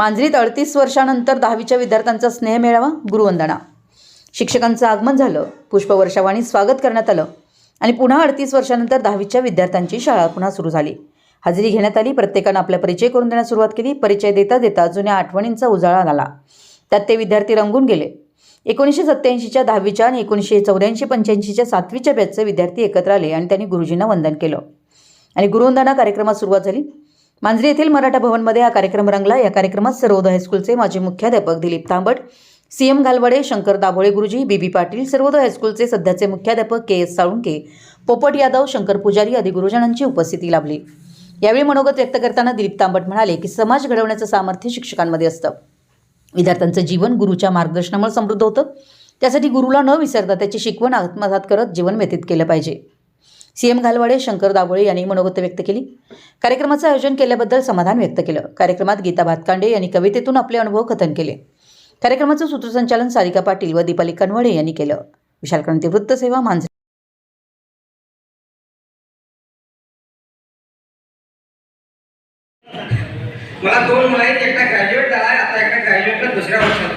मांजरीत अडतीस वर्षानंतर दहावीच्या विद्यार्थ्यांचा स्नेह मेळावा गुरुवंदना. शिक्षकांचं आगमन झालं पुष्पवर्षावाणी स्वागत करण्यात आलं आणि पुन्हा अडतीस वर्षानंतर दहावीच्या विद्यार्थ्यांची शाळा पुन्हा सुरू झाली. हजेरी घेण्यात आली प्रत्येकानं आपला परिचय करून देण्यास सुरुवात केली परिचय देता देता जुन्या आठवणींचा उजाळा झाला. त्यात ते विद्यार्थी रंगून गेले. एकोणीसशे सत्त्याऐंशीच्या दहावीच्या आणि एकोणीसशे चौऱ्याऐंशी पंच्याऐंशीच्या सातवीच्या बॅचचे विद्यार्थी एकत्र आले आणि त्यांनी गुरुजींना वंदन केलं. आणि गुरुवंदना कार्यक्रमात सुरुवात झाली. मांजरी येथील मराठा भवनमध्ये हा कार्यक्रम रंगला. या कार्यक्रमात सर्वोदय हायस्कूलचे माजी मुख्याध्यापक Dilip Tambat C M Shankar Dabhole Guruji B B Patil Sarvodaya हायस्कूलचे सध्याचे मुख्याध्यापक के एस साळुंके पोपट यादव शंकर पुजारी आदी गुरुजनांची उपस्थिती लाभली. यावेळी मनोगत व्यक्त करताना दिलीप तांबट म्हणाले की समाज घडवण्याचं सामर्थ्य शिक्षकांमध्ये असतं. विद्यार्थ्यांचं जीवन गुरुच्या मार्गदर्शनामुळे समृद्ध होतं. त्यासाठी गुरुला न विसरता त्याची शिकवण आत्मसात करत जीवन व्यतीत केलं पाहिजे. सीएम घालवाडे शंकर दाबोळे यांनी मनोगत व्यक्त केली. कार्यक्रमाचं आयोजन केल्याबद्दल समाधान व्यक्त केलं. कार्यक्रमात गीता भातकांडे यांनी कवितेतून आपले अनुभव कथन केले. कार्यक्रमाचं सूत्रसंचालन सारिका पाटील व दीपाली कनवडे यांनी केलं. विशाल क्रांती वृत्तसेवा मांजरे मला दोन मुलं आहेत. एकटा ग्रॅज्युएट झाला आता एकटा ग्रॅज्युएटला दुसऱ्या वर्षात